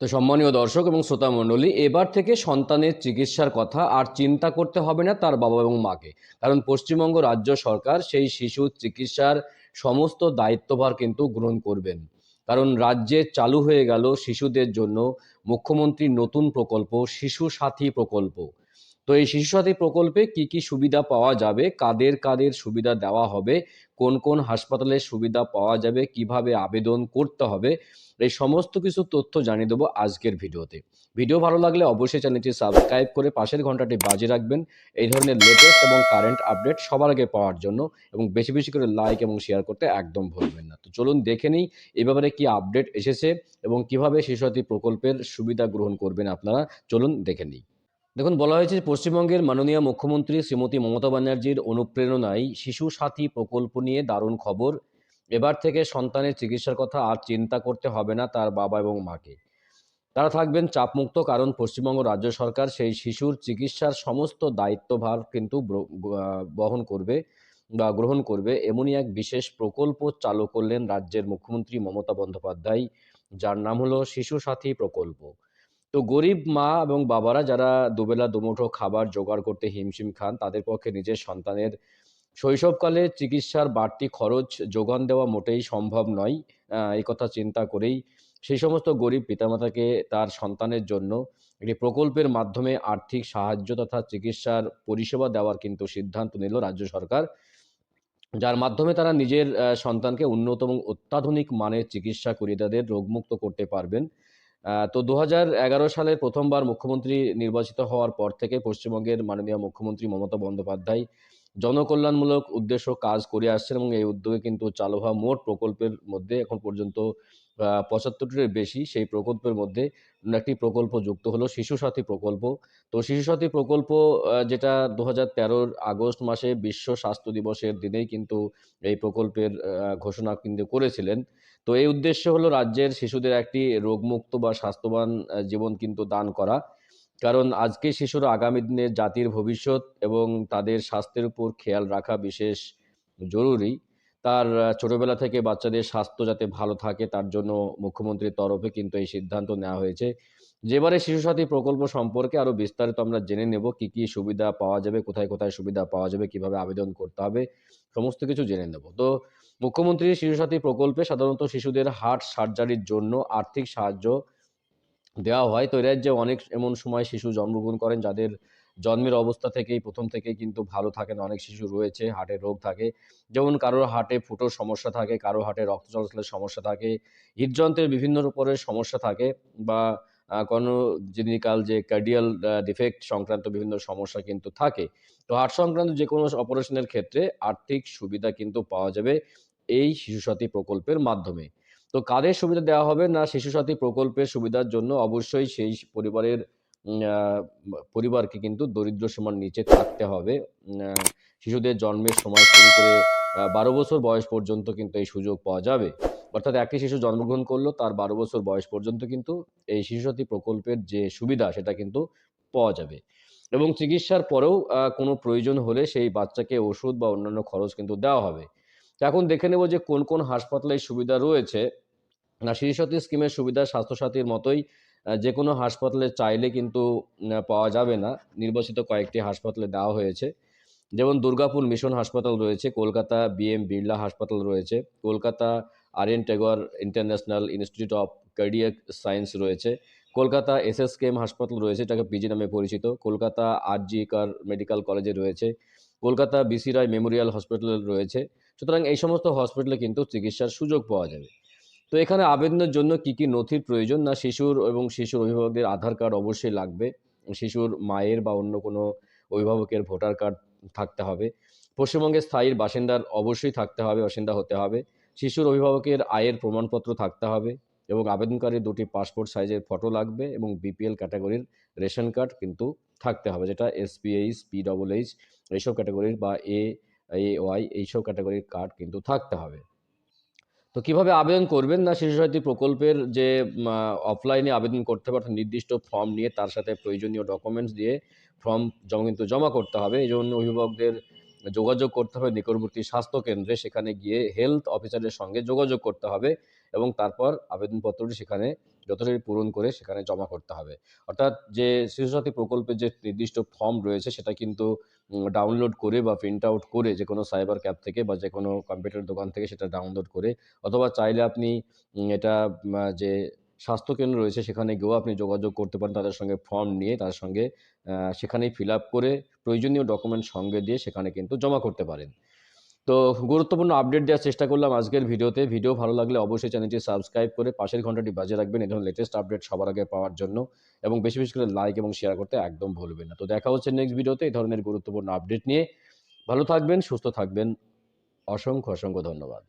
তো সম্মানীয় দর্শক এবং শ্রোতা মণ্ডলী, এবার থেকে সন্তানের চিকিৎসার কথা আর চিন্তা করতে হবে না তার বাবা এবং মাকে। কারণ পশ্চিমবঙ্গ রাজ্য সরকার সেই শিশুর চিকিৎসার সমস্ত দায়িত্বভার কিন্তু গ্রহণ করবেন। কারণ রাজ্যে চালু হয়ে গেল শিশুদের জন্য মুখ্যমন্ত্রীর নতুন প্রকল্প, শিশু সাথী প্রকল্প। তো এই শিশু সাথী প্রকল্পে কি কি সুবিধা পাওয়া যাবে? কাদের কাদের সুবিধা দেওয়া হবে? কোন কোন হাসপাতালে সুবিধা পাওয়া যাবে? কীভাবে আবেদন করতে হবে? এই সমস্ত কিছু তথ্য জানিয়ে দেবো আজকের ভিডিওতে। ভিডিও ভালো লাগলে অবশ্যই চ্যানেলটি সাবস্ক্রাইব করে পাশের ঘন্টাটি বাজে রাখবেন। এই ধরনের লেটেস্ট এবং কারেন্ট আপডেট সবার আগে পাওয়ার জন্য এবং বেশি বেশি করে লাইক এবং শেয়ার করতে একদম ভুলবেন না। তো চলুন দেখে নিই এ ব্যাপারে কি আপডেট এসেছে এবং কীভাবে শিশুসাথী প্রকল্পের সুবিধা গ্রহণ করবেন আপনারা? চলুন দেখে নিই। দেখুন, বলা হয়েছে পশ্চিমবঙ্গের মাননীয় মুখ্যমন্ত্রী শ্রীমতী মমতা ব্যানার্জির অনুপ্রেরণায় শিশু সাথী প্রকল্প নিয়ে দারুণ খবর। এবার থেকে সন্তানের চিকিৎসার কথা আর চিন্তা করতে হবে না তার বাবা এবং মাকে। তারা থাকবেন চাপমুক্ত, কারণ পশ্চিমবঙ্গ রাজ্য সরকার সেই শিশুর চিকিৎসার সমস্ত দায়িত্বভার কিন্তু বহন করবে বা গ্রহণ করবে এমনই এক বিশেষ প্রকল্প চালু করলেন রাজ্যের মুখ্যমন্ত্রী মমতা বন্দ্যোপাধ্যায়। যার নাম হলো শিশু সাথী প্রকল্প। তো গরিব মা এবং বাবারা যারা দুবেলা, দুমুঠো খাবার জোগাড় করতে হিমশিম খান, তাদের পক্ষে নিজের সন্তানের শৈশবকালে চিকিৎসার বাড়তি খরচ, যোগান দেওয়া মোটেই সম্ভব নয় এই কথা চিন্তা করেই সেই সমস্ত গরিব পিতামাতাকে তার সন্তানের জন্য একটি প্রকল্পের মাধ্যমে আর্থিক সাহায্য তথা চিকিৎসার পরিষেবা দেওয়ার কিন্তু সিদ্ধান্ত নিল রাজ্য সরকার। যার মাধ্যমে তারা নিজের সন্তানকে উন্নত এবং অত্যাধুনিক মানের চিকিৎসা করিয়ে তাদের রোগমুক্ত করতে পারবেন। তো দু সালে প্রথমবার মুখ্যমন্ত্রী নির্বাচিত হওয়ার পর থেকে পশ্চিমবঙ্গের মাননীয় মুখ্যমন্ত্রী মমতা বন্দ্যোপাধ্যায় জনকল্যাণমূলক উদ্দেশ্য কাজ করে আসছেন এবং এই উদ্যোগে কিন্তু চালু হওয়া মোট প্রকল্পের মধ্যে এখন পর্যন্ত পঁচাত্তরটির বেশি। সেই প্রকল্পের মধ্যে একটি প্রকল্প যুক্ত হলো শিশু সাথী প্রকল্প। তো শিশু সাথী প্রকল্প যেটা দু হাজার আগস্ট মাসে বিশ্ব স্বাস্থ্য দিবসের দিনেই কিন্তু এই প্রকল্পের ঘোষণা কিন্তু করেছিলেন। তো এই উদ্দেশ্য হলো রাজ্যের শিশুদের একটি রোগমুক্ত বা স্বাস্থ্যবান জীবন কিন্তু দান করা। কারণ আজকে শিশুর আগামী দিনে জাতির ভবিষ্যৎ এবং তাদের স্বাস্থ্যের উপর খেয়াল রাখা বিশেষ জরুরি। তার ছোটবেলা থেকে বাচ্চাদের স্বাস্থ্য যাতে ভালো থাকে তার জন্য মুখ্যমন্ত্রীর তরফে কিন্তু এই সিদ্ধান্ত নেওয়া হয়েছে। যেবারে শিশু সাথী প্রকল্প সম্পর্কে আরও বিস্তারিত আমরা জেনে নেব কি কি সুবিধা পাওয়া যাবে, কোথায় কোথায় সুবিধা পাওয়া যাবে, কীভাবে আবেদন করতে হবে, সমস্ত কিছু জেনে নেব। তো মুখ্যমন্ত্রী শিশু সাথী প্রকল্পে সাধারণত শিশুদের হার্ট সার্জারির জন্য আর্থিক সাহায্য দেওয়া হয়। তো রাজ্যে অনেক এমন সময় শিশু জন্মগ্রহণ করেন, যাদের জন্মের অবস্থা থেকেই প্রথম থেকেই কিন্তু ভালো থাকে না অনেক শিশু রয়েছে হার্টের রোগ থাকে। যেমন কারোর হার্টে ফুটোর সমস্যা থাকে কারও হার্টে রক্ত চলাচলের সমস্যা থাকে, হৃদযন্ত্রের বিভিন্ন রকমের সমস্যা থাকে বা কোনো জিনিকাল যে কার্ডিয়াল ডিফেক্ট সংক্রান্ত বিভিন্ন সমস্যা কিন্তু থাকে। তো হার্ট সংক্রান্ত যে কোনো অপারেশনের ক্ষেত্রে আর্থিক সুবিধা কিন্তু পাওয়া যাবে এই শিশু সাথী প্রকল্পের মাধ্যমে। তো কাদের সুবিধা দেওয়া হবে না শিশু সাথী প্রকল্পের সুবিধার জন্য? অবশ্যই সেই পরিবারের পরিবারকে কিন্তু দরিদ্র সীমার নিচে থাকতে হবে। শিশুদের জন্মের সময় শুরু করে বারো বছর বয়স পর্যন্ত কিন্তু এই সুযোগ পাওয়া যাবে। অর্থাৎ একটি শিশু জন্মগ্রহণ করল, তার বারো বছর বয়স পর্যন্ত কিন্তু এই শিশু সাথী প্রকল্পের যে সুবিধা, সেটা কিন্তু পাওয়া যাবে। এবং চিকিৎসার পরেও কোনো প্রয়োজন হলে সেই বাচ্চাকে ওষুধ বা অন্যান্য খরচ কিন্তু দেওয়া হবে। এখন দেখে নেব যে কোন কোন হাসপাতালে সুবিধা রয়েছে। না শিশুসাথী স্কিমের সুবিধা স্বাস্থ্যসাথীর মতোই যে কোনো হাসপাতালে চাইলে কিন্তু পাওয়া যাবে না। নির্বাচিত কয়েকটি হাসপাতালে দেওয়া হয়েছে। যেমন দুর্গাপুর মিশন হাসপাতাল রয়েছে, কলকাতা বিএম বিড়লা হাসপাতাল রয়েছে, Kolkata R N Tagore international institute of cardiac science রয়েছে, কলকাতা এস এস কেএম হাসপাতাল রয়েছে, এটাকে পিজি নামে পরিচিত, কলকাতা আর জি কার মেডিকেল কলেজে রয়েছে, Kolkata BC Roy Memorial Hospital রয়েছে সুতরাং এই সমস্ত হসপিটালে কিন্তু চিকিৎসার সুযোগ পাওয়া যাবে। তো এখানে আবেদনের জন্য কি কি নথির প্রয়োজন? না শিশুর এবং শিশুর অভিভাবকদের আধার কার্ড অবশ্যই লাগবে। শিশুর মায়ের বা অন্য কোনো অভিভাবকের ভোটার কার্ড থাকতে হবে। পশ্চিমবঙ্গের স্থায়ীর বাসিন্দার অবশ্যই থাকতে হবে, বাসিন্দা হতে হবে। শিশুর অভিভাবকের আয়ের প্রমাণপত্র থাকতে হবে এবং আবেদনকারীর দুটি পাসপোর্ট সাইজের ফটো লাগবে এবং বিপিএল ক্যাটাগরির রেশন কার্ড কিন্তু থাকতে হবে, যেটা এসপিএইচ পি ডবল এইচ এইসব ক্যাটাগরির বা এ এ ওয়াই, এইসব ক্যাটাগরির কার্ড কিন্তু থাকতে হবে। তো কীভাবে আবেদন করবেন না শিশু সাথী প্রকল্পের যে অফলাইনে আবেদন করতে হবে নির্দিষ্ট ফর্ম নিয়ে তার সাথে প্রয়োজনীয় ডকুমেন্টস দিয়ে ফর্ম জমা কিন্তু জমা করতে হবে। এই জন্য অভিভাবকদের যোগাযোগ করতে হবে নিকটবর্তী স্বাস্থ্য কেন্দ্রে। সেখানে গিয়ে হেলথ অফিসারের সঙ্গে যোগাযোগ করতে হবে এবং তারপর আবেদনপত্রটি সেখানে যথারীতি পূরণ করে সেখানে জমা করতে হবে। অর্থাৎ যে শিশুসাথী প্রকল্পের যে নির্দিষ্ট ফর্ম রয়েছে সেটা কিন্তু ডাউনলোড করে বা প্রিন্ট আউট করে যে কোনো সাইবার ক্যাফ থেকে বা যে কোনো কম্পিউটার দোকান থেকে সেটা ডাউনলোড করে অথবা চাইলে আপনি এটা যে স্বাস্থ্যকেন্দ্র রয়েছে সেখানে গিয়েও আপনি যোগাযোগ করতে পারেন তাদের সঙ্গে ফর্ম নিয়ে তার সঙ্গে সেখানেই ফিল আপ করে প্রয়োজনীয় ডকুমেন্ট সঙ্গে দিয়ে সেখানে কিন্তু জমা করতে পারেন। তো গুরুত্বপূর্ণ আপডেট দেওয়ার চেষ্টা করলাম আজকের ভিডিওতে। ভিডিও ভালো লাগলে অবশ্যই চ্যানেলটি সাবস্ক্রাইব করে পাশের ঘন্টাটি বাজে রাখবেন এই ধরনের লেটেস্ট আপডেট সবার আগে পাওয়ার জন্য এবং বেশি বেশি করে লাইক এবং শেয়ার করতে একদম ভুলবেন না। তো দেখা হচ্ছে নেক্সট ভিডিওতে এই ধরনের গুরুত্বপূর্ণ আপডেট নিয়ে। ভালো থাকবেন, সুস্থ থাকবেন। অসংখ্য অসংখ্য ধন্যবাদ।